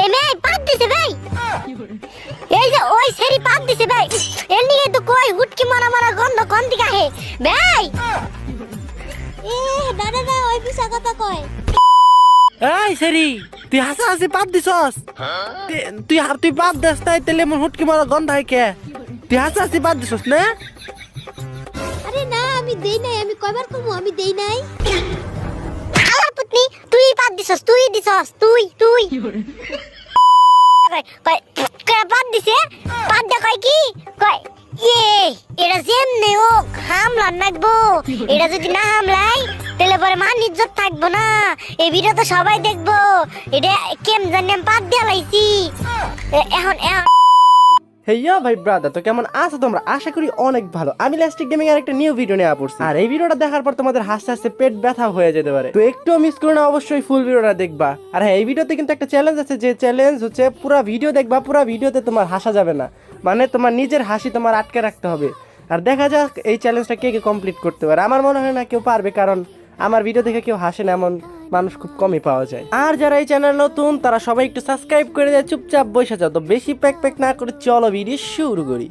এ মেয়ে পাত দিছে ভাই। এই যে ওই সেরি পাত দিছে ভাই। এর নিয়ে তো কই হুটকি মারা মারা গন্ধ কোন দিকে আহে। ভাই! এ দাদা না ওই পিছা কথা কয়। এই সেরি তুই হাসা হাসি বাদ দিছস? তুই আর তুই বাদ দেস তাই তেলে মন হুটকি মারা গন্ধ হয় কে? তুই হাসা হাসি বাদ দিছস না? আরে না আমি দেই নাই আমি কয়বার কমু? আমি দেই নাই। আলার পুতনি তুই পাত দিছস তুই দিছস? তুই তুই। কয় কয় পাত দিছে? পাত দে কয় কি? কয় ইয়ে এটা যেমনে হোক হামলা নাকবো। এটা যদি না হামলাই তাহলে পরে মান ইজ্জত থাকব না। এই ভিডিও তো সবাই দেখব। এটা কেম জানি আমি পাত দিয়ে লাইছি। এখন এখন হেইয়া ভাই কেমন আছো তোমরা? আশা করি অনেক ভালো। আমি লাস্টিক গেমিং ভিডিও দেখার পর তোমাদের হাসতে ফুল দেখবা। আর হ্যাঁ কিন্তু একটা চ্যালেঞ্জ আছে, যে চ্যালেঞ্জ হচ্ছে পুরো ভিডিও দেখবা তোমার হাসা যাবে না। মানে তোমার নিজের হাসি তোমার আটকে রাখতে হবে। আর দেখা যাক এই চ্যালেঞ্জটা কে কে কমপ্লিট করতে পারে। আমার মনে হয় না কেউ পারবে, কারণ আমার ভিডিও দেখে কেউ হাসে না, এমন মানুষ খুব কমই পাওয়া যায়। আর যারা এই চ্যানেল নতুন তারা সবাই একটু সাবস্ক্রাইব করে দেয় চুপচাপ বসে যাও। তো বেশি প্যাক প্যাক না করে চলো ভিডিও শুরু করি।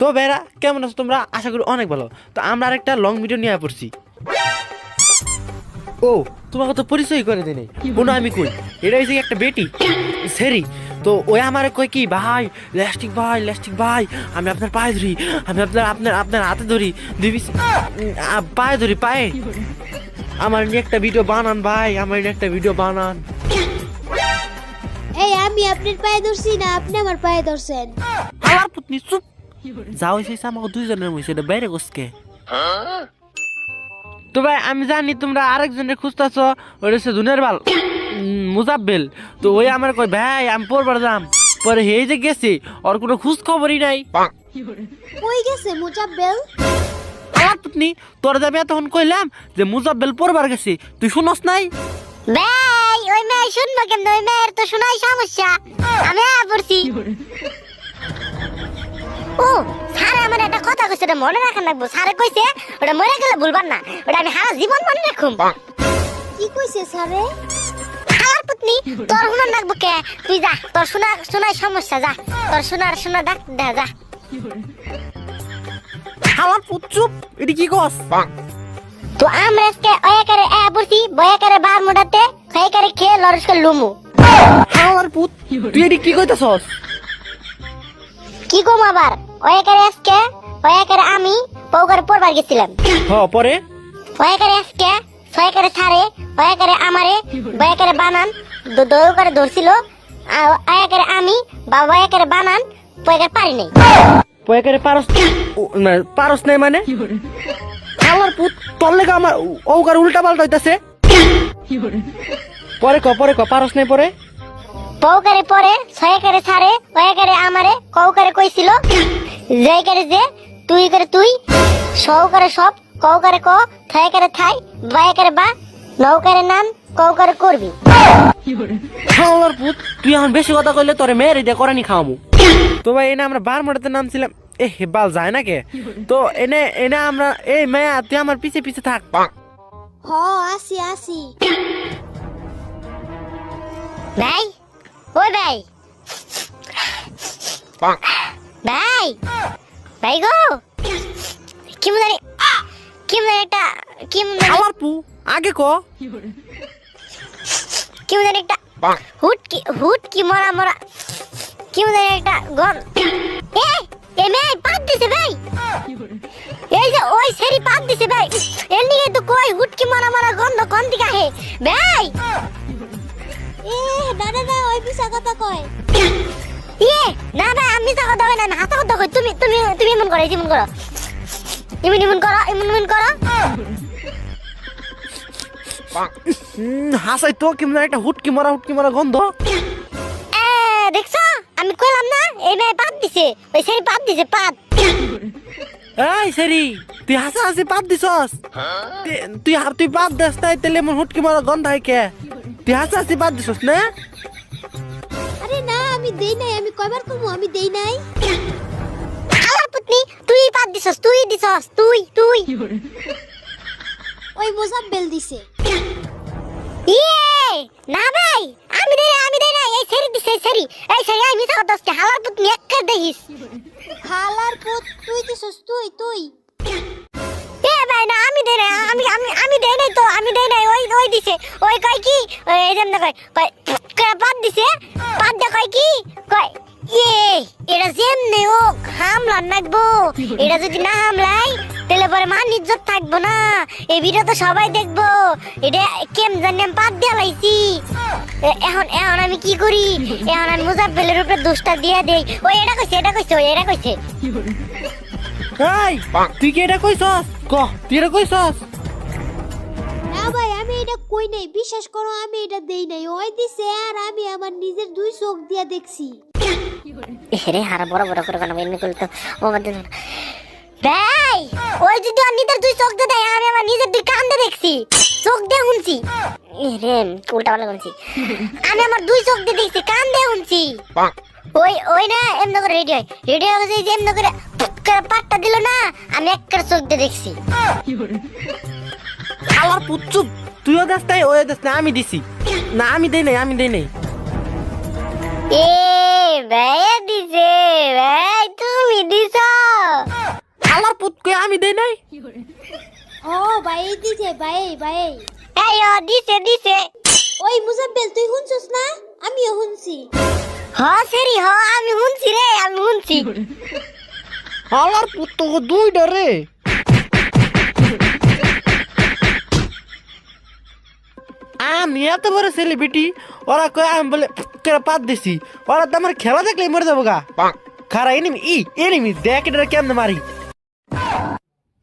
তো বেরা কেমন আছো তোমরা? আশা করি অনেক ভালো। তো আমরা আরেকটা লং ভিডিও নিয়ে পড়ছি। ও তোমাকে তো পরিচয় করে দিই কোনো আমি কই? এটা হয়েছে একটা বেটি? সেরি। তো ওই আমার কই কি ভাই ল্যাস্টিক ভাই ল্যাস্টিক ভাই আমি আপনার পায়ে ধরি আমি আপনার আপনার আপনার হাতে ধরি দুই পায়ে ধরি পায়ে। আমার নিয়ে একটা ভিডিও বানান ভাই আমার নিয়ে একটা ভিডিও বানান। এই আমি আপনার পায়ে ধরছি না আপনি আমার পায়ে ধরছেন। আমার পুতনি চুপ। যা হয়েছে আমাকে দুইজনের হয়েছে এটা বাইরে গোসকে তো ভাই আমি জানি তোমরা আরেকজনের খুঁজতেছ ওটা হচ্ছে দুনের বাল। মুজাব্বেল। তো ওই আমার কই ভাই আমি পড়বার যাম। পরে এই যে গেছে ওর কোনো খোঁজ খবরই নাই কই গেছে মুজাব্বেল? আমার পুতনি তোর যাবে তখন কইলাম যে মুজাব্বেল পড়বার গেছে তুই শুনস নাই? ভাই ওই মেয়ে শুনব কেমন? ওই মেয়ের তো শোনাই সমস্যা। আমি পড়ছি। ও স্যার আমার একটা কথা কইছে ওটা মনে রাখা লাগবো। স্যারে কইছে ওটা মরে গেলে ভুলবার না। ওটা আমি সারা জীবন মনে রাখুম। কি কইছে স্যারে? পুতনি তোর শুনার লাগবো কে? তুই যা তোর শোনা শোনাই সমস্যা যা। তোর শোনার শোনা ডাক দে যা। আমার পুত চুপ এটি কি কস? তো আমরা আজকে ওয়া করে আয়া পড়ছি বয়া করে বার মোটাতে খাই করে খেয়ে লরসকে লুমু। আমার পুত তুই এটি কি কইতাছস? কি কম আবার? ওয়া করে আজকে ওয়া করে আমি বউ করে পড়বার গেছিলাম। হ পরে? ওয়া করে আজকে ছয় করে ছাড়ে ওয়া করে আমারে বয়া করে বানান দ- দৌ করে ধরছিল। আর করে আমি বা ওয়া বানান বয়া করে পারি নাই। পয়কারে পারস পারস নাই মানে? আমার পুত তোর লেগে আমার ওকার উল্টা পাল্টা হইতাছে। পরে ক পরে ক পারস নাই পরে? বউ করে পরে ছয় করে ছাড়ে ওয়া করে আমারে কৌ করে কইছিল যাই করে যে তুই করে তুই সৌ করে সব কৌ করে ক থাই করে থাই বয়া করে বা নৌ করে নাম কৌ করবি? আমার পুত তুই এখন বেশি কথা কইলে তোরে মেয়ের দিয়ে করানি খাওয়ামু। তো ভাই এনে আমরা বার মোটাতে নামছিলাম। এ হে বাল যায় না কে তো এনে এনে আমরা এই মেয়া তুই আমার পিছে পিছে থাক। হ আসি আসি। ভাই ওই ভাই। ভাই ভাই গো। কি মনে কি মনে একটা কি মনে জানি আমার পু আগে ক। কি মনে জানি একটা হুট কি হুট কি মরা মরা কি মনে জানি একটা গন এ মেয়ে পাত দিছে ভাই এই যে ওই সেরি পাত দিছে ভাই এর নিয়ে তো কই হুট কি মরা মরা গন্ধ কোন দিকে আহে? ভাই এ দাদা না ওই পিছা কথা কয়। ইয়ে না ভাই আমি কথা কই না আমি কথা কই। তুমি তুমি তুমি এমন করো এমন করো। এমন এমন করো এমন এমন করো। হাসাই তো কেমন একটা হুটকি মারা হুটকি মারা গন্ধ। এ দেখছ? আমি কইলাম না এই মেয়ে পাত দিছে। ওই সেরি পাত দিছে পাত। এই সেরি তুই হাসা হাসি পাত দিছস? তুই আর তুই পাত দেস তাই তেলে মন হুটকি মারা গন্ধ হয় কে? তুই হাসা হাসি পাত দিছস না? আরে না আমি দেই নাই আমি কয়বার কমু আমি দেই নাই। দিছস তুই তুই ওই মোজাম্বেল দিছে। ইয়ে না ভাই আমি দেই আমি দেই না এই সেরি দিছে এই সেরি। এই সেরি আমি কথা হচ্ছে হালার পুত নেক দেখিস। হালার পুত তুই দিছস তুই তুই। এ ভাই না আমি দেই না আমি আমি আমি দেই নাই তো আমি দেই নাই ওই ওই দিছে। ওই কয় কি এই যেমন কয় কয় কয় পাত দিছে পাত দে কয় কি কয় ইয়ে এটা যেমনে ও হামলা নাকবো। এটা যদি না হামলাই তাহলে পরে মান ইজ্জত থাকব না। এই ভিডিও তো সবাই দেখব। এটা কেম জানি আমি পাত দিয়া লাইছি। এখন এখন আমি কি করি? এখন আমি মুজাফেলের উপরে দোষটা দিয়ে দেই। ওই এটা কইছে এটা কইছে ওই এটা কইছে। এই তুই কি এটা কইছস? ক তুই এটা কইছস? না ভাই আমি এটা কই নাই। বিশ্বাস করো আমি এটা দেই নাই। ওই দিছে আর আমি আমার নিজের দুই চোখ দিয়া দেখছি। রে হারা বড় বড় করে কেন এমনি করলে তো ও বাদ ভাই ওই যদি অন্যদের দুই চোখ দিয়ে দেয় আমি আমার নিজের দুই কান দিয়ে দেখছি। চোখ দিয়ে শুনছি। এ রে উল্টা পাল্টা শুনছি আমি আমার দুই চোখ দিয়ে দেখছি কান দিয়ে শুনছি। ওই ওই না এমনি করে রেডি হয়। রেডি হয়ে গেছে যে এমনি করে করে পাট্টা দিল না আমি একটা চোখ দিয়ে দেখছি। আমার পুচ্চুপ তুইও দেখ নাই ওই দেখ নাই আমি দিছি। না আমি দেই নাই আমি দেই নাই। এ ভাই দিছে ভাই তুমি দিছ। আমার পুতকে আমি দেই নাই। ও ভাই দিছে ভাই ভাই এই ও দিছে দিছে। ওই মুজাম্বেল তুই শুনছস না? আমিও শুনছি। হ সেরি হ আমি শুনছি রে আমি শুনছি। আমার পুত্তকে দুইটা রে। আমি এত বড় সেলিব্রিটি ওরা কয় আমি বলে পাত দিছি। ওরা তো আমার খেলা দেখলে মরে যাব গা। খারা এনিমি ই এনিমি দেখ এটা কেমনে মারি।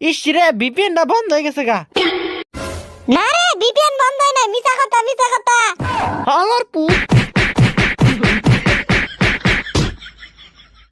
ইস রে বিপিএন না বন্ধ হয়ে গেছে গা। না রে বিপিএন বন্ধ হয় না মিছা কথা মিছা কথা। আমার